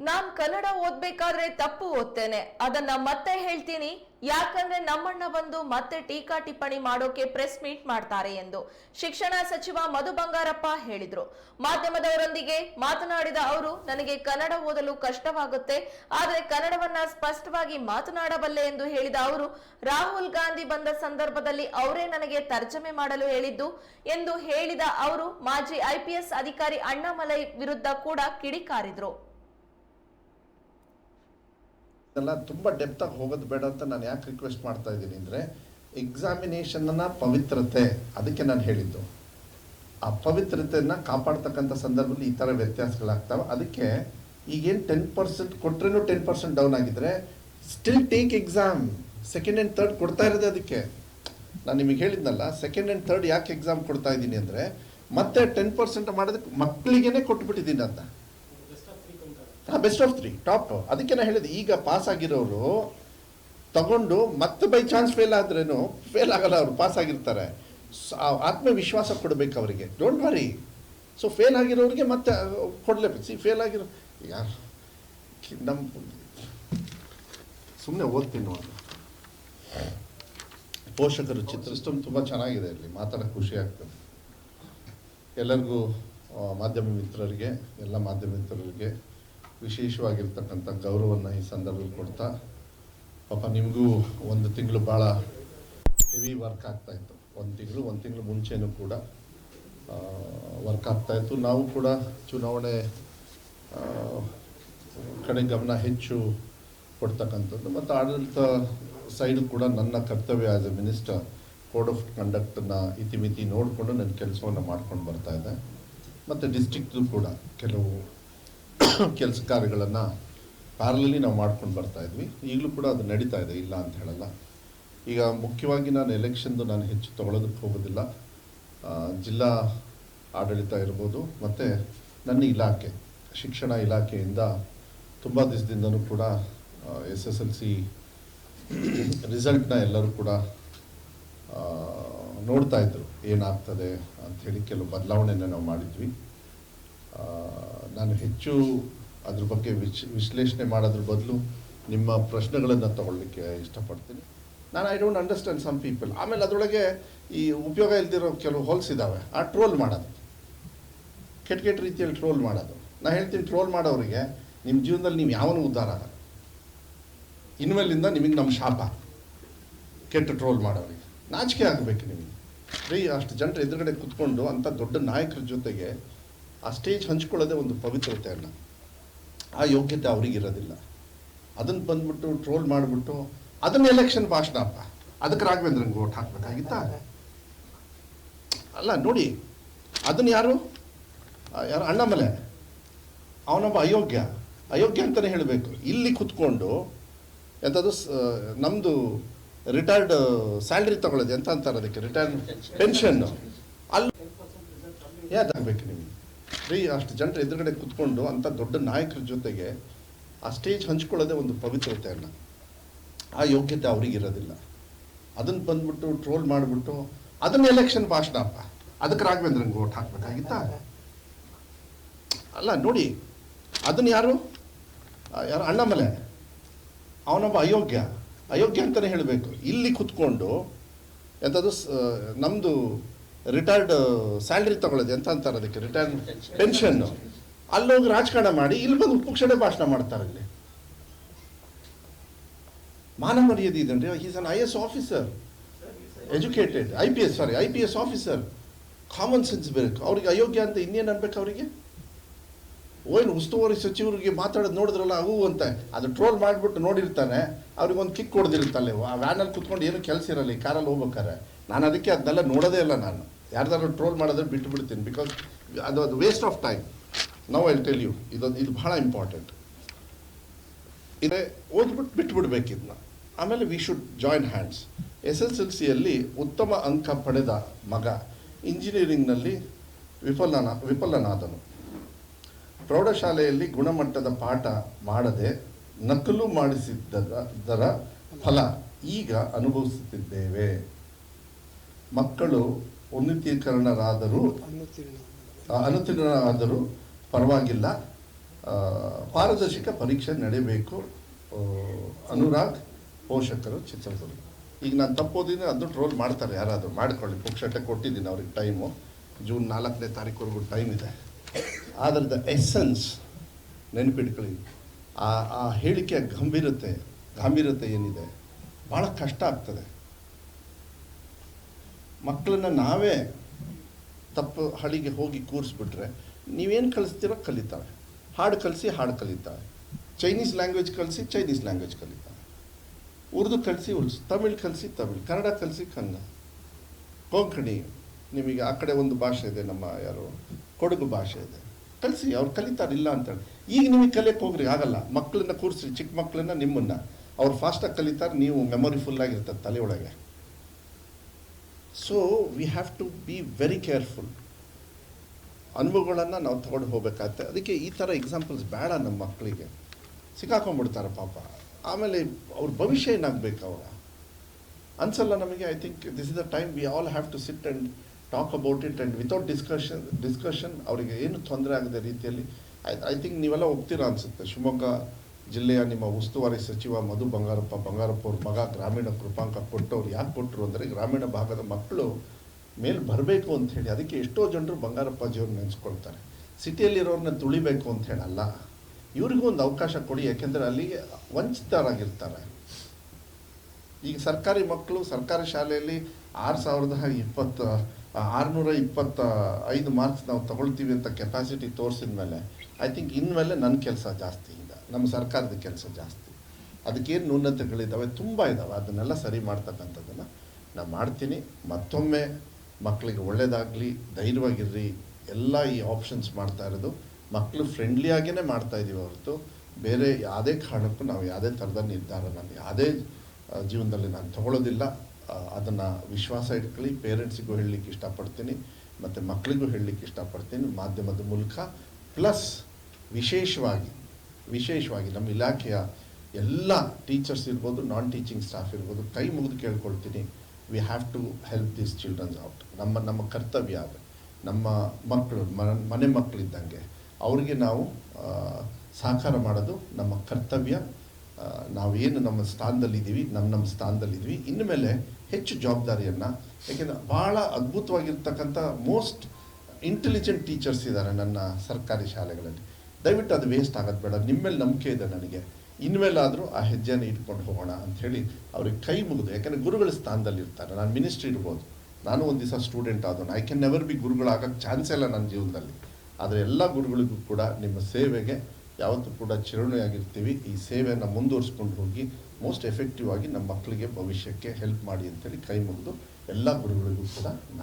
ನಾನ್ ಕನ್ನಡ ಓದ್ಬೇಕಾದ್ರೆ ತಪ್ಪು ಓದ್ತೇನೆ. ಅದನ್ನ ಮತ್ತೆ ಹೇಳ್ತೀನಿ. ಯಾಕಂದ್ರೆ ನಮ್ಮಣ್ಣ ಬಂದು ಮತ್ತೆ ಟೀಕಾ ಟಿಪ್ಪಣಿ ಮಾಡೋಕೆ ಪ್ರೆಸ್ ಮೀಟ್ ಮಾಡ್ತಾರೆ ಎಂದು ಶಿಕ್ಷಣ ಸಚಿವ ಮಧು ಬಂಗಾರಪ್ಪ ಹೇಳಿದ್ರು. ಮಾಧ್ಯಮದವರೊಂದಿಗೆ ಮಾತನಾಡಿದ ಅವರು, ನನಗೆ ಕನ್ನಡ ಓದಲು ಕಷ್ಟವಾಗುತ್ತೆ. ಆದರೆ ಕನ್ನಡವನ್ನ ಸ್ಪಷ್ಟವಾಗಿ ಮಾತನಾಡಬಲ್ಲೆ ಎಂದು ಹೇಳಿದ ಅವರು, ರಾಹುಲ್ ಗಾಂಧಿ ಬಂದ ಸಂದರ್ಭದಲ್ಲಿ ಅವರೇ ನನಗೆ ತರ್ಜಮೆ ಮಾಡಲು ಹೇಳಿದ್ದು ಎಂದು ಹೇಳಿದ ಅವರು, ಮಾಜಿ ಐಪಿಎಸ್ ಅಧಿಕಾರಿ ಅಣ್ಣಾಮಲೈ ವಿರುದ್ಧ ಕೂಡ ಕಿಡಿಕಾರಿದ್ರು. ಎಲ್ಲ ತುಂಬ ಡೆಪ್ತಾಗಿ ಹೋಗೋದು ಬೇಡ ಅಂತ ನಾನು ಯಾಕೆ ರಿಕ್ವೆಸ್ಟ್ ಮಾಡ್ತಾ ಇದ್ದೀನಿ ಅಂದರೆ ಎಕ್ಸಾಮಿನೇಷನ್ನ ಪವಿತ್ರತೆ ಅದಕ್ಕೆ ನಾನು ಹೇಳಿದ್ದು. ಆ ಪವಿತ್ರತೆಯನ್ನು ಕಾಪಾಡ್ತಕ್ಕಂಥ ಸಂದರ್ಭದಲ್ಲಿ ಈ ಥರ ವ್ಯತ್ಯಾಸಗಳಾಗ್ತವೆ. ಅದಕ್ಕೆ ಈಗೇನು ಟೆನ್ ಪರ್ಸೆಂಟ್ ಕೊಟ್ರೇನು ಟೆನ್ ಪರ್ಸೆಂಟ್ ಡೌನ್ ಆಗಿದ್ರೆ still take exam second and third ಕೊಡ್ತಾ ಇರೋದೇ ಅದಕ್ಕೆ. ನಾನು ನಿಮಗೆ ಹೇಳಿದ್ನಲ್ಲ ಸೆಕೆಂಡ್ ಆ್ಯಂಡ್ ತರ್ಡ್ ಯಾಕೆ ಎಕ್ಸಾಮ್ ಕೊಡ್ತಾ ಇದ್ದೀನಿ ಅಂದರೆ, ಮತ್ತೆ ಟೆನ್ ಪರ್ಸೆಂಟ್ ಮಾಡೋದಕ್ಕೆ ಮಕ್ಕಳಿಗೇನೆ ಕೊಟ್ಬಿಟ್ಟಿದ್ದೀನಿ ಅಂತ. ಹಾಂ ಬೆಸ್ಟ್ ಆಫ್ ತ್ರೀ ಟಾಪ್ ಅದಕ್ಕೆ ನಾನು ಹೇಳಿದೆ, ಈಗ ಪಾಸ್ ಆಗಿರೋರು ತಗೊಂಡು ಮತ್ತೆ ಬೈ ಚಾನ್ಸ್ ಫೇಲ್ ಆದ್ರೇನು ಫೇಲ್ ಆಗಲ್ಲ, ಅವರು ಪಾಸ್ ಆಗಿರ್ತಾರೆ. ಆತ್ಮವಿಶ್ವಾಸ ಕೊಡಬೇಕು ಅವರಿಗೆ. ಡೋಂಟ್ ವರಿ ಸೊ ಫೇಲ್ ಆಗಿರೋರಿಗೆ ಮತ್ತೆ ಕೊಡಲೇಬೇಕು. ಸಿ ಫೇಲ್ ಆಗಿರೋ, ಯಾರು ನಮ್ಮ ಸುಮ್ಮನೆ ಓದ್ತೀನಿ ನೋಡಿ. ಪೋಷಕರು ಚಿತ್ರಸ್ಟಮ್ ತುಂಬ ಚೆನ್ನಾಗಿದೆ ಇಲ್ಲಿ. ಮಾತಾಡೋಕ್ಕೆ ಖುಷಿ ಆಗ್ತದೆ. ಎಲ್ಲರಿಗೂ ಮಾಧ್ಯಮ ಮಿತ್ರರಿಗೆ, ಎಲ್ಲ ಮಾಧ್ಯಮ ಮಿತ್ರರಿಗೆ ವಿಶೇಷವಾಗಿರ್ತಕ್ಕಂಥ ಗೌರವವನ್ನು ಈ ಸಂದರ್ಭದಲ್ಲಿ ಕೊಡ್ತಾ, ಪಾಪ ನಿಮಗೂ ಒಂದು ತಿಂಗಳು ಭಾಳ ಹೆವಿ ವರ್ಕ್ ಆಗ್ತಾ ಇತ್ತು. ಒಂದು ತಿಂಗಳು ಒಂದು ತಿಂಗಳು ಮುಂಚೆನೂ ಕೂಡ ವರ್ಕ್ ಆಗ್ತಾಯಿತ್ತು ನಾವು ಕೂಡ ಚುನಾವಣೆ ಕಡೆ ಗಮನ ಹೆಚ್ಚು ಕೊಡ್ತಕ್ಕಂಥದ್ದು. ಮತ್ತು ಆಡಳಿತ ಸೈಡ್ ಕೂಡ ನನ್ನ ಕರ್ತವ್ಯ as a minister code of ಕಂಡಕ್ಟನ್ನು ಇತಿಮಿತಿ ನೋಡಿಕೊಂಡು ನನ್ನ ಕೆಲಸವನ್ನು ಮಾಡ್ಕೊಂಡು ಬರ್ತಾ ಇದ್ದೆ. ಮತ್ತು ಡಿಸ್ಟಿಕ್ದು ಕೂಡ ಕೆಲವು ಕೆಲಸ ಕಾರ್ಯಗಳನ್ನು ಪ್ಯಾರಲಲ್ಲಿ ನಾವು ಮಾಡ್ಕೊಂಡು ಬರ್ತಾ ಇದ್ವಿ. ಈಗಲೂ ಕೂಡ ಅದು ನಡೀತಾ ಇದೆ, ಇಲ್ಲ ಅಂತ ಹೇಳಲ್ಲ. ಈಗ ಮುಖ್ಯವಾಗಿ ನಾನು ಎಲೆಕ್ಷನ್ದು ನಾನು ಹೆಚ್ಚು ತೊಗೊಳೋದಕ್ಕೆ ಹೋಗೋದಿಲ್ಲ. ಜಿಲ್ಲಾ ಆಡಳಿತ ಇರ್ಬೋದು, ಮತ್ತು ನನ್ನ ಇಲಾಖೆ, ಶಿಕ್ಷಣ ಇಲಾಖೆಯಿಂದ ತುಂಬ ದಿವಸದಿಂದನೂ ಕೂಡ ಎಸ್ ಎಸ್ ಎಲ್ ಸಿ ರಿಸಲ್ಟ್ನ ಎಲ್ಲರೂ ಕೂಡ ನೋಡ್ತಾ ಇದ್ರು. ಏನಾಗ್ತದೆ ಅಂಥೇಳಿ ಕೆಲವು ಬದಲಾವಣೆಯನ್ನು ನಾವು ಮಾಡಿದ್ವಿ. ನಾನು ಹೆಚ್ಚು ಅದ್ರ ಬಗ್ಗೆ ವಿಶ್ ವಿಶ್ಲೇಷಣೆ ಮಾಡೋದ್ರ ಬದಲು ನಿಮ್ಮ ಪ್ರಶ್ನೆಗಳನ್ನು ತಗೊಳ್ಳಿಕ್ಕೆ ಇಷ್ಟಪಡ್ತೀನಿ. ನಾನು I don't understand some people ಆಮೇಲೆ ಅದರೊಳಗೆ ಈ ಉಪಯೋಗ ಇಲ್ದಿರೋ ಕೆಲವು ಹೋಲ್ಸ್ ಇದ್ದಾವೆ ಆ ಟ್ರೋಲ್ ಮಾಡೋದು. ಕೆಟ್ಟ ಕೆಟ್ಟ ರೀತಿಯಲ್ಲಿ ಟ್ರೋಲ್ ಮಾಡೋದು. ನಾನು ಹೇಳ್ತೀನಿ ಟ್ರೋಲ್ ಮಾಡೋರಿಗೆ ನಿಮ್ಮ ಜೀವನದಲ್ಲಿ ನೀವು ಯಾವನು ಉದ್ಧಾರ ಆಗಲ್ಲ ಇನ್ಮೇಲಿಂದ ನಿಮಗೆ ನಮ್ಮ ಶಾಪ. ಕೆಟ್ಟ ಟ್ರೋಲ್ ಮಾಡೋರಿಗೆ. ನಾಚಿಕೆ ಆಗಬೇಕು ನಿಮಗೆ. ರೀ, ಅಷ್ಟು ಜನರು ಎದುರುಗಡೆ ಕುತ್ಕೊಂಡು ಅಂಥ ದೊಡ್ಡ ನಾಯಕರ ಜೊತೆಗೆ ಆ ಸ್ಟೇಜ್ ಹಂಚ್ಕೊಳ್ಳೋದೇ ಒಂದು ಪವಿತ್ರತೆಯನ್ನು ಆ ಯೋಗ್ಯತೆ ಅವರಿಗಿರೋದಿಲ್ಲ ಅದನ್ನು ಬಂದ್ಬಿಟ್ಟು ಟ್ರೋಲ್ ಮಾಡಿಬಿಟ್ಟು ಅದನ್ನ ಎಲೆಕ್ಷನ್ ಭಾಷಣ ಅಪ್ಪ. ಅದಕ್ಕೆ ರಾಘವೇಂದ್ರಂಗೆ ಓಟ್ ಹಾಕ್ಬೇಕಾಗಿತ್ತಾ? ಅಲ್ಲ ನೋಡಿ ಅದನ್ನು ಯಾರು? ಯಾರು? ಅಣ್ಣಾಮಲೆ. ಅವನೊಬ್ಬ ಅಯೋಗ್ಯ. ಅಯೋಗ್ಯ ಅಂತಲೇ ಹೇಳಬೇಕು. ಇಲ್ಲಿ ಕುತ್ಕೊಂಡು ಎಂಥದ್ದು ನಮ್ಮದು ರಿಟೈರ್ಡ್ ಸ್ಯಾಲ್ರಿ ತಗೊಳ್ಳೋದು ಎಂತ ಅಂತಾರೆ ಅದಕ್ಕೆ? ರಿಟೈರ್ಡ್ ಪೆನ್ಷನ್ ಅಲ್ಲಿ ಯಾವ್ದಾಗಬೇಕು ನಿಮಗೆ? ರೀ ಅಷ್ಟು ಜನರ ಎದುರುಗಡೆ ಕೂತ್ಕೊಂಡು ಅಂಥ ದೊಡ್ಡ ನಾಯಕರ ಜೊತೆಗೆ ಆ ಸ್ಟೇಜ್ ಹಂಚ್ಕೊಳ್ಳೋದೇ ಒಂದು ಪವಿತ್ರತೆಯನ್ನು. ಆ ಯೋಗ್ಯತೆ ಅವರಿಗಿರೋದಿಲ್ಲ ಅದನ್ನು ಬಂದ್ಬಿಟ್ಟು ಟ್ರೋಲ್ ಮಾಡಿಬಿಟ್ಟು ಅದನ್ನ ಎಲೆಕ್ಷನ್ ಭಾಷಣ ಅಪ್ಪ ಅದಕ್ಕೆ ರಾಘವೇಂದ್ರಂಗೆ ಓಟ್ ಹಾಕ್ಬೇಕಾಗಿತ್ತಾ? ಅಲ್ಲ, ನೋಡಿ, ಅದನ್ನ ಯಾರು? ಯಾರು? ಅಣ್ಣಾಮಲೆ. ಅವನೊಬ್ಬ ಅಯೋಗ್ಯ. ಅಯೋಗ್ಯ ಅಂತಲೇ ಹೇಳಬೇಕು. ಇಲ್ಲಿ ಕುತ್ಕೊಂಡು ಎಂಥದ್ದು ನಮ್ಮದು ರಿಟೈರ್ಡ್ ಸ್ಯಾಲ್ರಿ ತಗೊಳ್ಳೋದು ಎಂತ ಅಂತಾರೆ ಅದಕ್ಕೆ? ರಿಟೈರ್ಡ್ ಪೆನ್ಷನ್ ಅಲ್ಲೋಗಿ ರಾಜಕಾರಣ ಮಾಡಿ, ಇಲ್ಲಿ ಬಂದು ಉಪಕ್ಷಣೆ ಭಾಷಣ ಮಾಡ್ತಾರೆ ಇಲ್ಲಿ ಮಾನ ಮರ್ಯಾದೆ ಇದನ್ರಿ is an I S officer educated I P S sorry I P S officer common sense ಬೇಕು. ಅವ್ರಿಗೆ ಅಯೋಗ್ಯ ಅಂತ ಇನ್ನೇನು ಅನ್ಬೇಕು ಅವರಿಗೆ? ಏನು ಉಸ್ತುವಾರಿ ಸಚಿವರಿಗೆ ಮಾತಾಡೋದು ನೋಡಿದ್ರಲ್ಲ ಅವು ಅಂತ. ಅದು ಟ್ರೋಲ್ ಮಾಡಿಬಿಟ್ಟು ನೋಡಿರ್ತಾನೆ. ಅವ್ರಿಗೆ ಒಂದು ಕಿಕ್ ಹೊಡೆದಿರುತ್ತಲ್ಲ. ಆ ವ್ಯಾನಲ್ಲಿ ಕುತ್ಕೊಂಡು ಏನು ಕೆಲಸ ಇರಲ್ಲ ಕಾರಲ್ಲಿ ಹೋಗ್ಬೇಕಾರೆ ನಾನು ಅದಕ್ಕೆ ಅದನ್ನೆಲ್ಲ ನೋಡೋದೇ ಇಲ್ಲ ನಾನು. ಯಾರ್ದಾದ್ರು ಟ್ರೋಲ್ ಮಾಡಿದ್ರೆ ಬಿಟ್ಟು ಬಿಡ್ತೀನಿ ಬಿಕಾಸ್ ಅದು ಅದು waste of time now I tell you ಇದೊಂದು, ಇದು ಬಹಳ ಇಂಪಾರ್ಟೆಂಟ್ ಇದೆ ಓದ್ಬಿಟ್ಟು ಬಿಟ್ಬಿಡ್ಬೇಕು ಇದನ್ನ ಆಮೇಲೆ we should join hands S S L ಸಿಯಲ್ಲಿ ಉತ್ತಮ ಅಂಕ ಪಡೆದ ಮಗ ಇಂಜಿನಿಯರಿಂಗ್ನಲ್ಲಿ ವಿಫಲನ, ವಿಫಲನಾದನು. ಪ್ರೌಢಶಾಲೆಯಲ್ಲಿ ಗುಣಮಟ್ಟದ ಪಾಠ ಮಾಡದೆ ನಕಲು ಮಾಡಿಸಿದ್ದರ ಫಲ ಈಗ ಅನುಭವಿಸುತ್ತಿದ್ದೇವೆ. ಮಕ್ಕಳು ಉನ್ನತೀಕರಣರಾದರೂ ಅನುತೀರ್ಣರಾದರೂ ಪರವಾಗಿಲ್ಲ. ಪಾರದರ್ಶಕ ಪರೀಕ್ಷೆ ನಡೆಯಬೇಕು. ಅನುರಾಗ್, ಪೋಷಕರು ಚಿತ್ರದುರ್ಗ. ಈಗ ನಾನು ತಪ್ಪೋದಿದ್ರೆ ಅದು ಟ್ರೋಲ್ ಮಾಡ್ತಾರೆ ಯಾರಾದರೂ, ಮಾಡ್ಕೊಳ್ಳಿ. ಪುಕ್ಷಟೆ ಕೊಟ್ಟಿದ್ದೀನಿ ಅವ್ರಿಗೆ ಟೈಮು ಜೂನ್ ನಾಲ್ಕನೇ ತಾರೀಕುವರೆಗೂ ಟೈಮ್ ಇದೆ. ಅದರದ ಎಸ್ಸೆನ್ಸ್ ನೆನಪಿಟ್ಕೊಳ್ಳಿ. ಆ ಆ ಹೇಳಿಕೆಯ ಗಂಭೀರತೆ ಗಂಭೀರತೆ ಏನಿದೆ? ಭಾಳ ಕಷ್ಟ ಆಗ್ತದೆ. ಮಕ್ಕಳನ್ನ ನಾವೇ ತಪ್ಪು ಹಳಿಗೆ ಹೋಗಿ ಕೂರಿಸ್ಬಿಟ್ರೆ ನೀವೇನು ಕಲಿಸ್ತೀರೋ ಕಲಿತಾವೆ ಹಾಡು ಕಲಿಸಿ ಹಾಡು ಕಲಿತಾವೆ ಚೈನೀಸ್ ಲ್ಯಾಂಗ್ವೇಜ್ ಕಲಿಸಿ ಚೈನೀಸ್ ಲ್ಯಾಂಗ್ವೇಜ್ ಕಲಿತಾವೆ ಉರ್ದು ಕಲಿಸಿ ಉರ್ದು, ತಮಿಳ್ ಕಲಿಸಿ ತಮಿಳ್, ಕನ್ನಡ ಕಲಿಸಿ ಕನ್ನಡ. ಕೊಂಕಣಿ, ನಿಮಗೆ ಆ ಕಡೆ ಒಂದು ಭಾಷೆ ಇದೆ, ನಮ್ಮ ಯಾರು, ಕೊಡಗು ಭಾಷೆ ಇದೆ. ಕಲಿಸಿ, ಅವ್ರು ಕಲಿತಾರೆ, ಇಲ್ಲ ಅಂತೇಳಿ ಈಗ ನಿಮಗೆ ಕಲಿಯಕ್ಕೆ ಹೋಗ್ರಿ, ಆಗಲ್ಲ. ಮಕ್ಕಳನ್ನ ಕೂರಿಸಿ ಚಿಕ್ಕ ಮಕ್ಕಳನ್ನ ನಿಮ್ಮನ್ನ. ಅವ್ರು ಫಾಸ್ಟಾಗಿ ಕಲಿತಾರೆ, ನೀವು ಮೆಮೊರಿ ಫುಲ್ ಆಗಿರ್ತದೆ ತಲೆ ಒಳಗೆ. So we have to be very careful ಅನುಭವಗಳನ್ನು ನಾವು ತೊಗೊಂಡು ಹೋಗ್ಬೇಕಾಗತ್ತೆ. ಅದಕ್ಕೆ ಈ ಥರ ಎಕ್ಸಾಂಪಲ್ಸ್ ಬೇಡ ನಮ್ಮ ಮಕ್ಕಳಿಗೆ ಸಿಕ್ಕಾಕೊಂಡ್ಬಿಡ್ತಾರೆ ಪಾಪ. ಆಮೇಲೆ ಅವ್ರ ಭವಿಷ್ಯ ಏನಾಗಬೇಕು ಅವರ? ಅನ್ಸಲ್ಲ ನಮಗೆ I think this is the time we all have to sit and talk about it and without discussion discussion ಅವರಿಗೆ ಏನು ತೊಂದರೆ ಆಗದ ರೀತಿಯಲ್ಲಿ ಐ ಐ ಥಿಂಕ್ ನೀವೆಲ್ಲ ಹೋಗ್ತೀರಾ ಅನಿಸುತ್ತೆ? ಶಿವಮೊಗ್ಗ ಜಿಲ್ಲೆಯ ನಿಮ್ಮ ಉಸ್ತುವಾರಿ ಸಚಿವ ಮಧು ಬಂಗಾರಪ್ಪ ಬಂಗಾರಪ್ಪ ಅವ್ರ ಮಗ, ಗ್ರಾಮೀಣ ಕೃಪಾಂಕ ಕೊಟ್ಟವ್ರು ಯಾಕೆ ಕೊಟ್ಟರು ಅಂದರೆ ಗ್ರಾಮೀಣ ಭಾಗದ ಮಕ್ಕಳು ಮೇಲೆ ಬರಬೇಕು ಅಂತ ಹೇಳಿ. ಅದಕ್ಕೆ ಎಷ್ಟೋ ಜನರು ಬಂಗಾರಪ್ಪಾಜಿಯವ್ರು ನೆನೆಸ್ಕೊಳ್ತಾರೆ. ಸಿಟಿಯಲ್ಲಿರೋರನ್ನ ತುಳಿಬೇಕು ಅಂತ ಹೇಳಲ್ಲ. ಇವ್ರಿಗೂ ಒಂದು ಅವಕಾಶ ಕೊಡಿ, ಯಾಕೆಂದರೆ ಅಲ್ಲಿಗೆ ವಂಚಿತರಾಗಿರ್ತಾರೆ. ಈಗ ಸರ್ಕಾರಿ ಮಕ್ಕಳು ಸರ್ಕಾರಿ ಶಾಲೆಯಲ್ಲಿ ಆರು ಸಾವಿರದ ಇಪ್ಪತ್ತ ಆರುನೂರ ಇಪ್ಪತ್ತ ಐದು ಮಾರ್ಕ್ಸ್ ನಾವು ತಗೊಳ್ತೀವಿ ಅಂತ ಕೆಪಾಸಿಟಿ ತೋರಿಸಿದ ಮೇಲೆ ಐ ಥಿಂಕ್ ಇನ್ಮೇಲೆ ನನ್ನ ಕೆಲಸ ಜಾಸ್ತಿ ಈಗ ನಮ್ಮ ಸರ್ಕಾರದ ಕೆಲಸ ಜಾಸ್ತಿ. ಅದಕ್ಕೇನು ನ್ಯೂನತೆಗಳಿದ್ದಾವೆ ತುಂಬ ಇದ್ದಾವೆ ಅದನ್ನೆಲ್ಲ ಸರಿ ಮಾಡ್ತಕ್ಕಂಥದ್ದನ್ನು ನಾನು ಮಾಡ್ತೀನಿ. ಮತ್ತೊಮ್ಮೆ ಮಕ್ಕಳಿಗೆ ಒಳ್ಳೆಯದಾಗಲಿ ಧೈರ್ಯವಾಗಿರ್ರಿ. ಎಲ್ಲ ಈ ಆಪ್ಷನ್ಸ್ ಮಾಡ್ತಾ ಇರೋದು. ಮಕ್ಕಳು ಮಾಡ್ತಾ ಇದ್ದೀವಿ ಹೊರತು. ಬೇರೆ ಯಾವುದೇ ಕಾರಣಕ್ಕೂ ನಾವು ಯಾವುದೇ ಥರದ ನಿರ್ಧಾರ ನಾನು ಯಾವುದೇ ಜೀವನದಲ್ಲಿ ನಾನು ತಗೊಳ್ಳೋದಿಲ್ಲ ಅದನ್ನು ವಿಶ್ವಾಸ ಇಟ್ಕೊಳ್ಳಿ ಪೇರೆಂಟ್ಸಿಗೂ ಹೇಳಲಿಕ್ಕೆ ಇಷ್ಟಪಡ್ತೀನಿ, ಮತ್ತು ಮಕ್ಕಳಿಗೂ ಹೇಳಲಿಕ್ಕೆ ಇಷ್ಟಪಡ್ತೀನಿ ಮಾಧ್ಯಮದ ಮೂಲಕ. ಪ್ಲಸ್ ವಿಶೇಷವಾಗಿ ವಿಶೇಷವಾಗಿ ನಮ್ಮ ಇಲಾಖೆಯ ಎಲ್ಲ ಟೀಚರ್ಸ್ ಇರ್ಬೋದು ನಾನ್ ಟೀಚಿಂಗ್ ಸ್ಟಾಫ್ ಇರ್ಬೋದು, ಕೈ ಮುಗಿದು ಕೇಳ್ಕೊಳ್ತೀನಿ. We have to help these childrens out ನಮ್ಮ ನಮ್ಮ ಕರ್ತವ್ಯ ಅದು. ನಮ್ಮ ಮಕ್ಕಳು ಮನೆ ಮಕ್ಕಳಿದ್ದಂಗೆ ಅವರಿಗೆ ನಾವು ಸಹಕಾರ ಮಾಡೋದು ನಮ್ಮ ಕರ್ತವ್ಯ. ನಾವೇನು ನಮ್ಮ ಸ್ಥಾನದಲ್ಲಿದ್ದೀವಿ ನಮ್ಮ ನಮ್ಮ ಸ್ಥಾನದಲ್ಲಿದ್ದೀವಿ. ಇನ್ಮೇಲೆ ಹೆಚ್ಚು ಜವಾಬ್ದಾರಿಯನ್ನು, ಯಾಕೆಂದರೆ ಭಾಳ ಅದ್ಭುತವಾಗಿರ್ತಕ್ಕಂಥ ಮೋಸ್ಟ್ ಇಂಟೆಲಿಜೆಂಟ್ ಟೀಚರ್ಸ್ ಇದ್ದಾರೆ ನನ್ನ ಸರ್ಕಾರಿ ಶಾಲೆಗಳಲ್ಲಿ. ದಯವಿಟ್ಟು ಅದು ವೇಸ್ಟ್ ಆಗೋದು ಬೇಡ ನಿಮ್ಮ ಮೇಲೆ ನಂಬಿಕೆ ಇದೆ ನನಗೆ. ಇನ್ಮೇಲಾದರೂ ಆ ಹೆಜ್ಜೆನ ಇಟ್ಕೊಂಡು ಹೋಗೋಣ ಅಂಥೇಳಿ ಅವ್ರಿಗೆ ಕೈ ಮುಗಿದು, ಯಾಕೆಂದರೆ ಗುರುಗಳ ಸ್ಥಾನದಲ್ಲಿ ಇರ್ತಾರೆ, ನಾನು ಮಿನಿಸ್ಟ್ರಿ ಇರ್ಬೋದು ನಾನು ಒಂದು ದಿವಸ ಸ್ಟೂಡೆಂಟ್ ಆದವನು. ಐ ಕ್ಯಾನ್ ನೆವರ್ ಬಿ ಗುರುಗಳಾಗೋಕ್ಕೆ ಚಾನ್ಸ್ ಇಲ್ಲ ನನ್ನ ಜೀವನದಲ್ಲಿ. ಆದರೆ ಎಲ್ಲ ಗುರುಗಳಿಗೂ ಕೂಡ ನಿಮ್ಮ ಸೇವೆಗೆ ಯಾವತ್ತೂ ಕೂಡ ಚಿರಣೆಯಾಗಿರ್ತೀವಿ ಈ ಸೇವೆಯನ್ನು ಮುಂದುವರಿಸ್ಕೊಂಡು ಹೋಗಿ ಮೋಸ್ಟ್ ಎಫೆಕ್ಟಿವ್ ಆಗಿ ನಮ್ಮ ಮಕ್ಕಳಿಗೆ ಭವಿಷ್ಯಕ್ಕೆ ಹೆಲ್ಪ್ ಮಾಡಿ ಅಂತೇಳಿ ಕೈ ಮುಗಿದು ಎಲ್ಲ ಗುರುಗಳಿಗೂ ಕೂಡ